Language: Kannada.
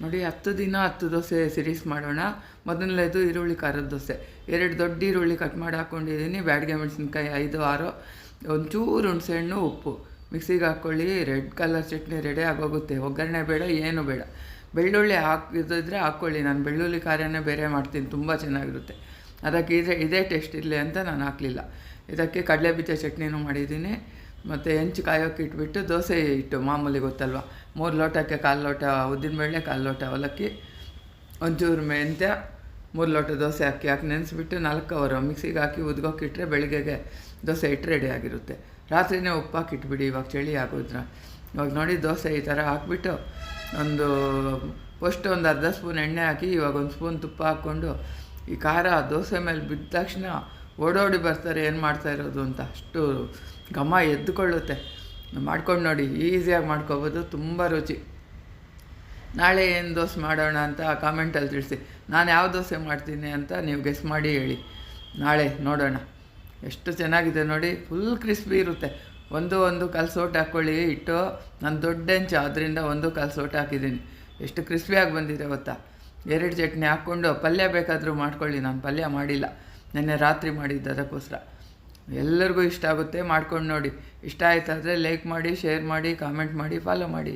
ನೋಡಿ, ಹತ್ತು ದಿನ ಹತ್ತು ದೋಸೆ ಸಿರೀಸ್ ಮಾಡೋಣ. ಮೊದಲನೇದು ಈರುಳ್ಳಿ ಖಾರದ ದೋಸೆ. ಎರಡು ದೊಡ್ಡ ಈರುಳ್ಳಿ ಕಟ್ ಮಾಡಿ ಹಾಕ್ಕೊಂಡಿದ್ದೀನಿ ಬ್ಯಾಡಿಗೆ ಮೆಣಸಿನ್ಕಾಯಿ ಐದು, ಆರು, ಒಂಚೂರು ಹುಣಸೆಹಣ್ಣು, ಉಪ್ಪು. ಮಿಕ್ಸಿಗೆ ಹಾಕ್ಕೊಳ್ಳಿ. ರೆಡ್ ಕಲರ್ ಚಟ್ನಿ ರೆಡಿ ಆಗೋಗುತ್ತೆ. ಒಗ್ಗರಣೆ ಬೇಡ, ಏನು ಬೇಡ. ಬೆಳ್ಳುಳ್ಳಿ ಹಾಕಿದ್ರೆ ಹಾಕ್ಕೊಳ್ಳಿ. ನಾನು ಬೆಳ್ಳುಳ್ಳಿ ಖಾರನೇ ಬೇರೆ ಮಾಡ್ತೀನಿ. ತುಂಬ ಚೆನ್ನಾಗಿರುತ್ತೆ. ಅದಕ್ಕೆ ಇದೇ ಇದೇ ಟೇಸ್ಟ್ ಇರಲಿ ಅಂತ ನಾನು ಹಾಕಲಿಲ್ಲ. ಇದಕ್ಕೆ ಕಡಲೆ ಬೀಜ ಚಟ್ನಿನೂ ಮಾಡಿದ್ದೀನಿ. ಮತ್ತು ಹೆಂಚು ಕಾಯೋಕೆ ಇಟ್ಬಿಟ್ಟು ದೋಸೆ ಇಟ್ಟು ಮಾಮೂಲಿ ಗೊತ್ತಲ್ವ? ಮೂರು ಲೋಟಕ್ಕೆ ಕಾಲು ಲೋಟ ಉದ್ದಿನಬೇಳೆ ಕಾಲು ಲೋಟ ಅವಲಕ್ಕಿ, ಒಂಚೂರು ಮೆಂತ್ಯ, ಮೂರು ಲೋಟ ದೋಸೆ ಹಾಕಿ ಹಾಕಿ ನೆನೆಸ್ಬಿಟ್ಟು ನಾಲ್ಕು ಅವರು ಮಿಕ್ಸಿಗೆ ಹಾಕಿ ಉದ್ಗೋಕಿಟ್ರೆ ಬೆಳಿಗ್ಗೆಗೆ ದೋಸೆ ಇಟ್ಟು ರೆಡಿ ಆಗಿರುತ್ತೆ. ರಾತ್ರಿನೇ ಉಪ್ಪು ಹಾಕಿಟ್ಬಿಡಿ, ಇವಾಗ ಚಳಿ ಆಗೋದ್ರ ಇವಾಗ ನೋಡಿ ದೋಸೆ ಈ ಥರ ಹಾಕ್ಬಿಟ್ಟು ಒಂದು ಫಸ್ಟ್ ಒಂದು ಅರ್ಧ ಸ್ಪೂನ್ ಎಣ್ಣೆ ಹಾಕಿ, ಇವಾಗ ಒಂದು ಸ್ಪೂನ್ ತುಪ್ಪ ಹಾಕ್ಕೊಂಡು ಈ ಖಾರ ದೋಸೆ ಮೇಲೆ ಬಿದ್ದ ತಕ್ಷಣ ಓಡೋಡಿ ಬರ್ತಾರೆ, ಏನು ಮಾಡ್ತಾ ಇರೋದು ಅಂತ ಅಷ್ಟು ಘಮ ಎದ್ದುಕೊಳ್ಳುತ್ತೆ. ಮಾಡ್ಕೊಂಡು ನೋಡಿ, ಈಸಿಯಾಗಿ ಮಾಡ್ಕೋಬೋದು, ತುಂಬ ರುಚಿ. ನಾಳೆ ಏನು ದೋಸೆ ಮಾಡೋಣ ಅಂತ ಕಾಮೆಂಟಲ್ಲಿ ತಿಳಿಸಿ. ನಾನು ಯಾವ ದೋಸೆ ಮಾಡ್ತೀನಿ ಅಂತ ನೀವು ಗೆಸ್ ಮಾಡಿ ಹೇಳಿ. ನಾಳೆ ನೋಡೋಣ. ಎಷ್ಟು ಚೆನ್ನಾಗಿದೆ ನೋಡಿ ಫುಲ್ ಕ್ರಿಸ್ಪಿ ಇರುತ್ತೆ. ಒಂದು ಒಂದು ಕಾಲು ಸೋಟ್ ಹಾಕ್ಕೊಳ್ಳಿ ಇಟ್ಟು ನಾನು ದೊಡ್ಡ ಹೆಂಚು ಅದರಿಂದ ಒಂದು ಕಾಲು ಸೋಟ್ ಹಾಕಿದ್ದೀನಿ. ಎಷ್ಟು ಕ್ರಿಸ್ಪಿಯಾಗಿ ಬಂದಿದೆ ಗೊತ್ತಾ? ಎರಡು ಚಟ್ನಿ ಹಾಕ್ಕೊಂಡು ಪಲ್ಯ ಬೇಕಾದರೂ ಮಾಡ್ಕೊಳ್ಳಿ, ನಾನು ಪಲ್ಯ ಮಾಡಿಲ್ಲ. ನೆನ್ನೆ ರಾತ್ರಿ ಮಾಡಿದ್ದು ಅದಕ್ಕೋಸ್ಕರ. ಎಲ್ಲರಿಗೂ ಇಷ್ಟ ಆಗುತ್ತೆ, ಮಾಡ್ಕೊಂಡು ನೋಡಿ. ಇಷ್ಟ ಆಯ್ತಾದರೆ ಲೈಕ್ ಮಾಡಿ ಶೇರ್ ಮಾಡಿ ಕಾಮೆಂಟ್ ಮಾಡಿ ಫಾಲೋ ಮಾಡಿ.